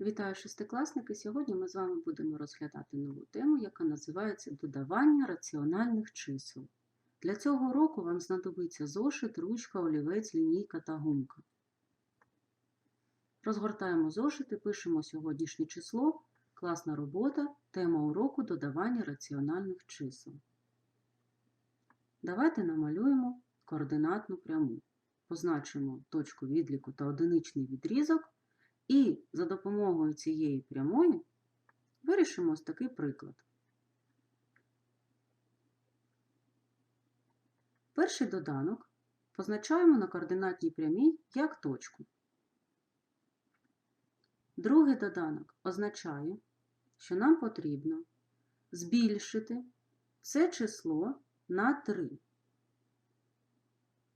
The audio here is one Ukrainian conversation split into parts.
Вітаю шестикласники! Сьогодні ми з вами будемо розглядати нову тему, яка називається Додавання раціональних чисел. Для цього уроку вам знадобиться зошит, ручка, олівець, лінійка та гумка. Розгортаємо зошити, пишемо сьогоднішнє число, класна робота, тема уроку Додавання раціональних чисел. Давайте намалюємо координатну пряму. Позначимо точку відліку та одиничний відрізок. І за допомогою цієї прямої вирішимо ось такий приклад. Перший доданок позначаємо на координатній прямій як точку. Другий доданок означає, що нам потрібно збільшити це число на 3.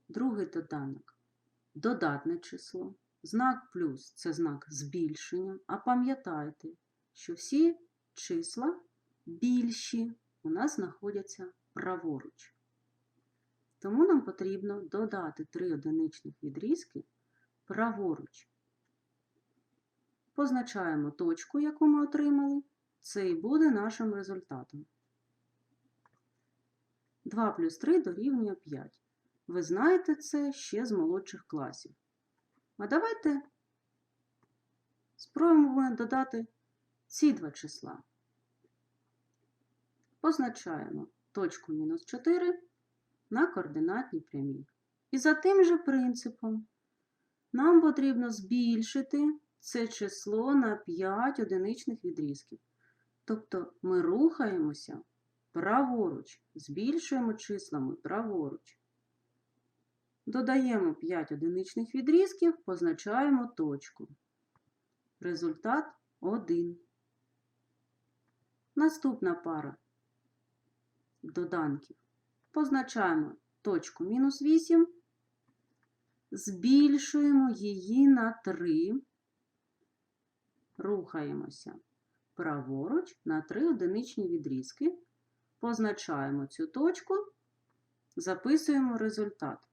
Другий доданок додатне число. Знак плюс це знак збільшення, а пам'ятайте, що всі числа більші у нас знаходяться праворуч. Тому нам потрібно додати три одиничних відрізки праворуч. Позначаємо точку, яку ми отримали, це і буде нашим результатом. 2 плюс 3 дорівнює 5. Ви знаєте це ще з молодших класів. А давайте спробуємо додати ці два числа. Позначаємо точку мінус 4 на координатній прямій. І за тим же принципом нам потрібно збільшити це число на 5 одиничних відрізків. Тобто ми рухаємося праворуч, збільшуємо числами праворуч. Додаємо 5 одиничних відрізків, позначаємо точку. Результат 1. Наступна пара доданків. Позначаємо точку мінус 8, збільшуємо її на 3, рухаємося праворуч на 3 одиничні відрізки, позначаємо цю точку, записуємо результат.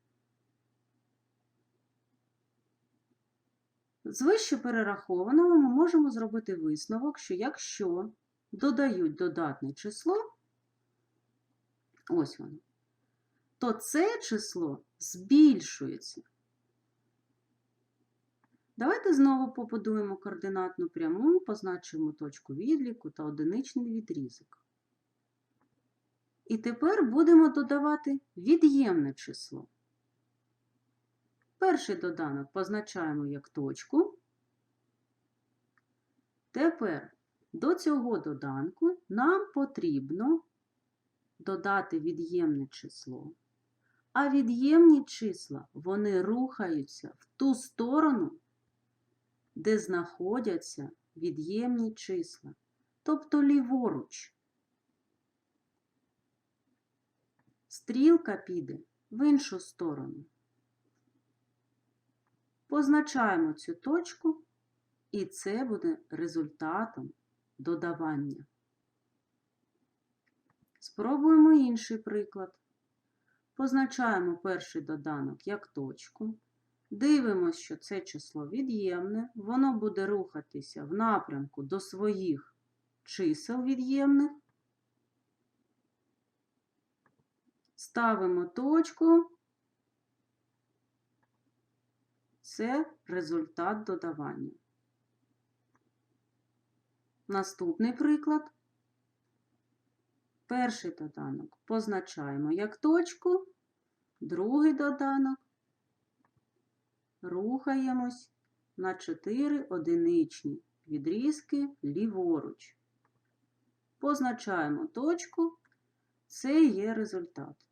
З вище перерахованого ми можемо зробити висновок, що якщо додають додатне число, ось воно, то це число збільшується. Давайте знову побудуємо координатну пряму, позначимо точку відліку та одиничний відрізок. І тепер будемо додавати від'ємне число. Перший доданок позначаємо як точку. Тепер до цього доданку нам потрібно додати від'ємне число. А від'ємні числа вони рухаються в ту сторону, де знаходяться від'ємні числа, тобто ліворуч. Стрілка піде в іншу сторону. Позначаємо цю точку, і це буде результатом додавання. Спробуємо інший приклад. Позначаємо перший доданок як точку. Дивимося, що це число від'ємне, воно буде рухатися в напрямку до своїх чисел від'ємних. Ставимо точку. Це результат додавання. Наступний приклад. Перший доданок позначаємо як точку, другий доданок рухаємось на 4 одиничні відрізки ліворуч. Позначаємо точку, це є результат.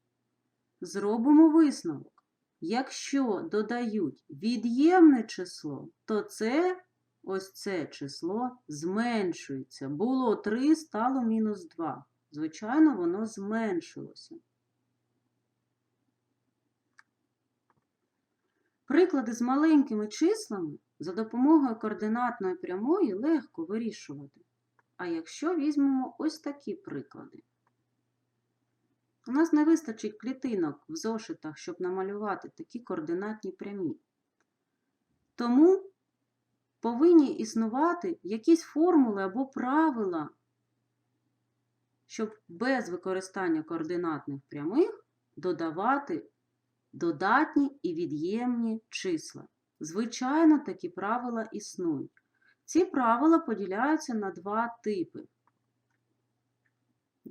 Зробимо висновок. Якщо додають від'ємне число, то це ось це число зменшується. Було 3, стало мінус 2. Звичайно, воно зменшилося. Приклади з маленькими числами за допомогою координатної прямої легко вирішувати. А якщо візьмемо ось такі приклади. У нас не вистачить клітинок в зошитах, щоб намалювати такі координатні прямі. Тому повинні існувати якісь формули або правила, щоб без використання координатних прямих додавати додатні і від'ємні числа. Звичайно, такі правила існують. Ці правила поділяються на два типи.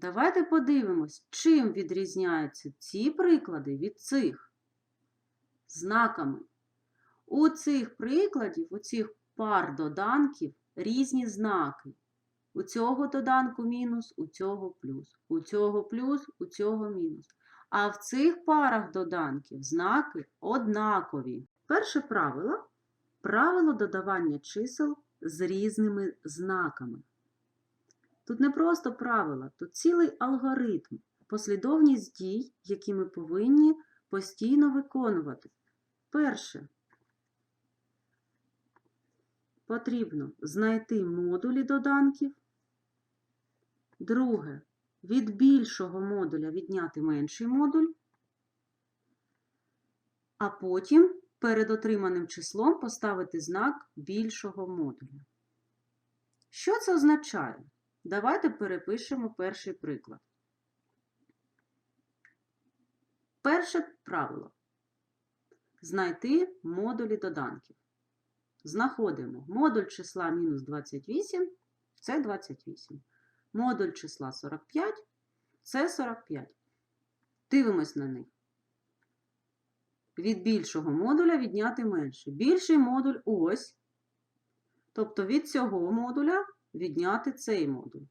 Давайте подивимось, чим відрізняються ці приклади від цих знаками. У цих прикладів, у цих пар доданків різні знаки. У цього доданку мінус, у цього плюс, у цього плюс, у цього мінус. А в цих парах доданків знаки однакові. Перше правило правило додавання чисел з різними знаками. Тут не просто правила, тут цілий алгоритм, послідовність дій, які ми повинні постійно виконувати. Перше. Потрібно знайти модулі доданків. Друге. Від більшого модуля відняти менший модуль. А потім перед отриманим числом поставити знак більшого модуля. Що це означає? Давайте перепишемо перший приклад. Перше правило. Знайти модулі доданків. Знаходимо модуль числа мінус 28 це 28. Модуль числа 45 це 45. Дивимось на них. Від більшого модуля відняти менше. Більший модуль ось. Тобто від цього модуля відняти цей модуль.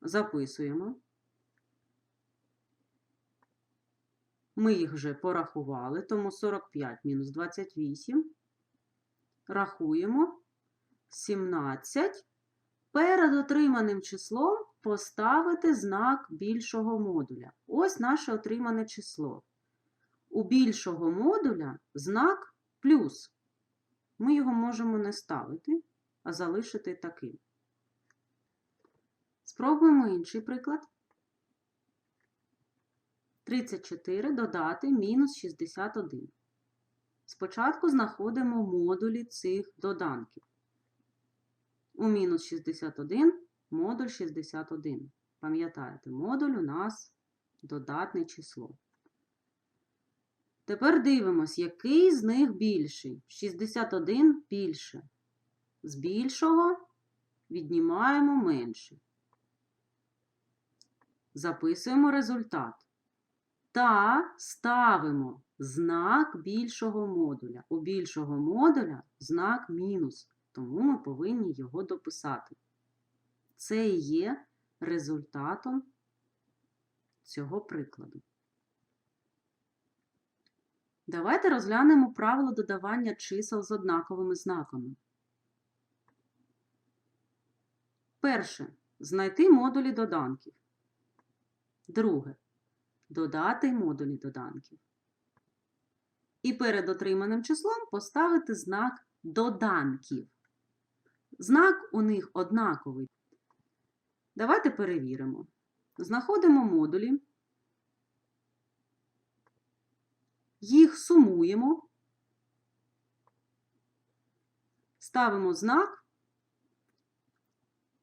Записуємо. Ми їх вже порахували, тому 45 мінус 28. Рахуємо 17. Перед отриманим числом поставити знак більшого модуля. Ось наше отримане число. У більшого модуля знак плюс. Ми його можемо не ставити, залишити таким. Спробуємо інший приклад. 34 додати мінус 61. Спочатку знаходимо модулі цих доданків. У мінус 61 модуль 61. Пам'ятаєте, модуль у нас додатне число. Тепер дивимось, який з них більший. 61 більше. З більшого віднімаємо менше. Записуємо результат. Та ставимо знак більшого модуля. У більшого модуля знак мінус, тому ми повинні його дописати. Це і є результатом цього прикладу. Давайте розглянемо правило додавання чисел з однаковими знаками. Перше. Знайти модулі доданків. Друге. Додати модулі доданків. І перед отриманим числом поставити знак доданків. Знак у них однаковий. Давайте перевіримо. Знаходимо модулі. їх сумуємо, ставимо знак.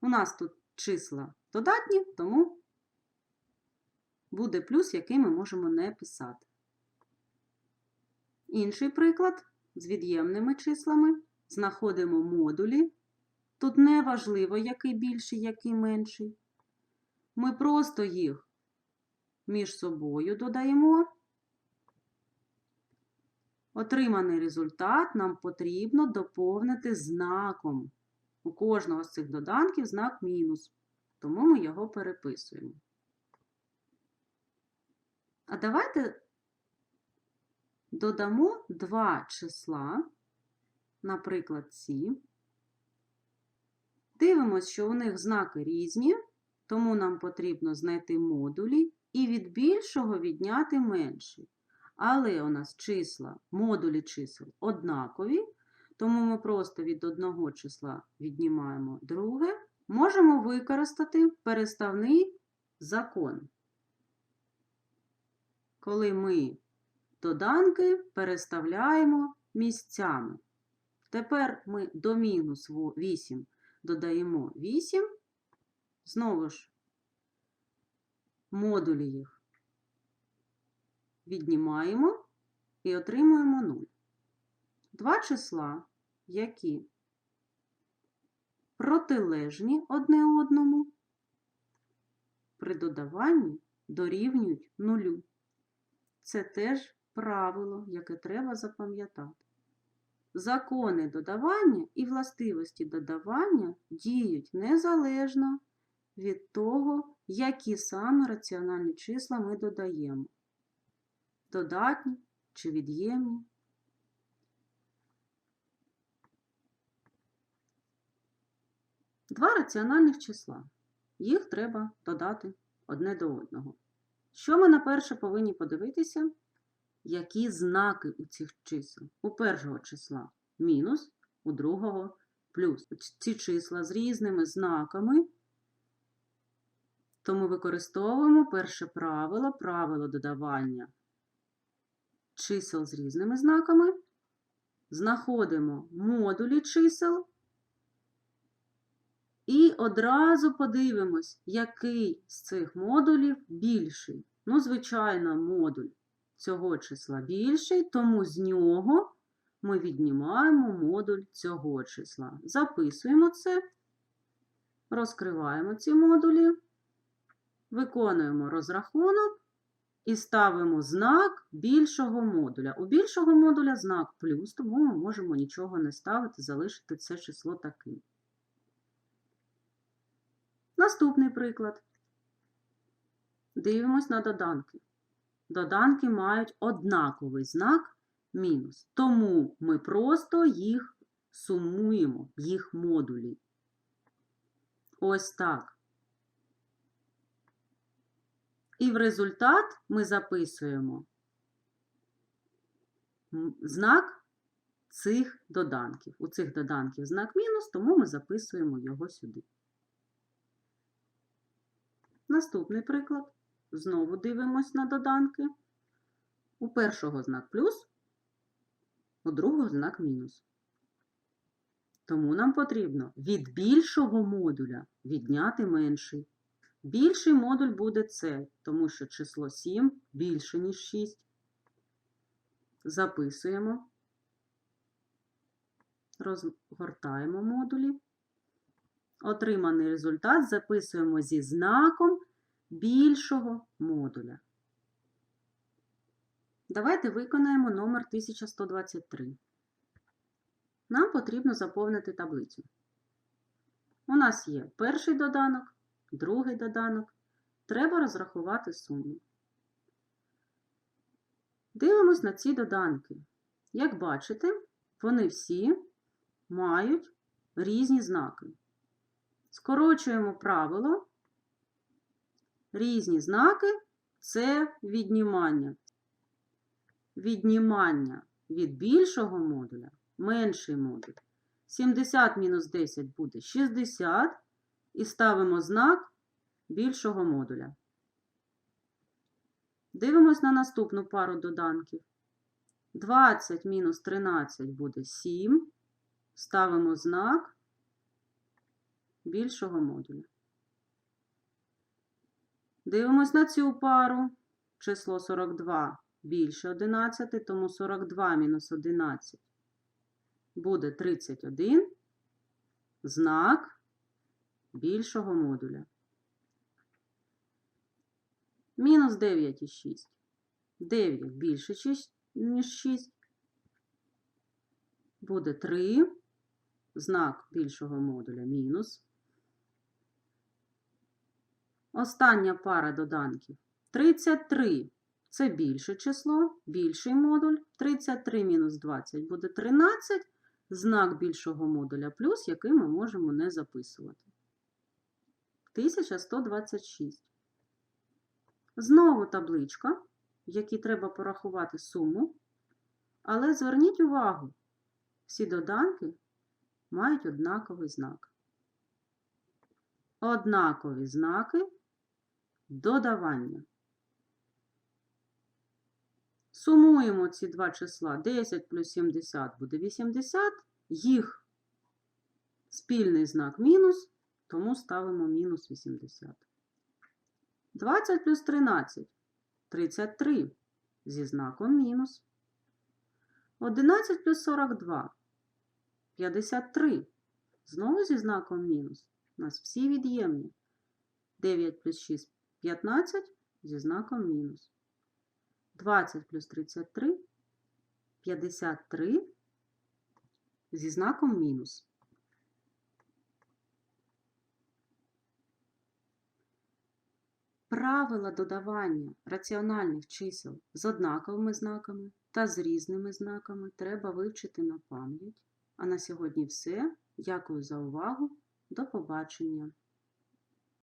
У нас тут числа додатні, тому буде плюс, який ми можемо не писати. Інший приклад з від'ємними числами. Знаходимо модулі. Тут не важливо, який більший, який менший. Ми просто їх між собою додаємо. Отриманий результат нам потрібно доповнити знаком. У кожного з цих доданків знак мінус, тому ми його переписуємо. А давайте додамо два числа, наприклад, ці. Дивимося, що у них знаки різні, тому нам потрібно знайти модулі і від більшого відняти менший. Але у нас числа, модулі чисел однакові, тому ми просто від одного числа віднімаємо друге, можемо використати переставний закон. Коли ми доданки переставляємо місцями. Тепер ми до мінус 8 додаємо 8, знову ж модулі їх віднімаємо і отримуємо 0. Два числа, які протилежні одне одному, при додаванні дорівнюють нулю. Це теж правило, яке треба запам'ятати. Закони додавання і властивості додавання діють незалежно від того, які саме раціональні числа ми додаємо. Додатні чи від'ємні. Два раціональних числа. Їх треба додати одне до одного. Що ми наперше повинні подивитися? Які знаки у цих чисел? У першого числа мінус, у другого плюс. Ці числа з різними знаками. То ми використовуємо перше правило, правило додавання чисел з різними знаками. Знаходимо модулі чисел. І одразу подивимось, який з цих модулів більший. Ну, звичайно, модуль цього числа більший, тому з нього ми віднімаємо модуль цього числа. Записуємо це, розкриваємо ці модулі, виконуємо розрахунок і ставимо знак більшого модуля. У більшого модуля знак плюс, тому ми можемо нічого не ставити, залишити це число таким. Наступний приклад. Дивимось на доданки. Доданки мають однаковий знак мінус. Тому ми просто їх сумуємо, їх модулі. Ось так. І в результат ми записуємо знак цих доданків. У цих доданків знак мінус, тому ми записуємо його сюди. Наступний приклад. Знову дивимось на доданки. У першого знак плюс, у другого знак мінус. Тому нам потрібно від більшого модуля відняти менший. Більший модуль буде С, тому що число 7 більше, ніж 6. Записуємо, розгортаємо модулі. Отриманий результат записуємо зі знаком більшого модуля. Давайте виконаємо номер 1123. Нам потрібно заповнити таблицю. У нас є перший доданок, другий доданок. Треба розрахувати суму. Дивимось на ці доданки. Як бачите, вони всі мають різні знаки. Скорочуємо правило. Різні знаки це віднімання. Віднімання від більшого модуля менший модуль. 70 мінус 10 буде 60. І ставимо знак більшого модуля. Дивимось на наступну пару доданків. 20 мінус 13 буде 7. Ставимо знак більшого модуля. Дивимось на цю пару. Число 42 більше 11, тому 42 мінус 11 буде 31. Знак більшого модуля. Мінус 9 і 6. 9 більше, ніж 6. Буде 3. Знак більшого модуля мінус. Остання пара доданків. 33 це більше число, більший модуль. 33 мінус 20 буде 13. Знак більшого модуля плюс, який ми можемо не записувати. 1126. Знову табличка, в якій треба порахувати суму. Але зверніть увагу, всі доданки мають однаковий знак. Однакові знаки додавання. Сумуємо ці два числа. 10 плюс 70 буде 80, Їх спільний знак мінус, тому ставимо мінус 80. 20 плюс 13 – 33 зі знаком мінус. 11 плюс 42 – 53. Знову зі знаком мінус. У нас всі від'ємні. 9 плюс 6 – 15 зі знаком мінус. 20 плюс 33 – 53 зі знаком мінус. Правила додавання раціональних чисел з однаковими знаками та з різними знаками треба вивчити на пам'ять. А на сьогодні все. Дякую за увагу. До побачення!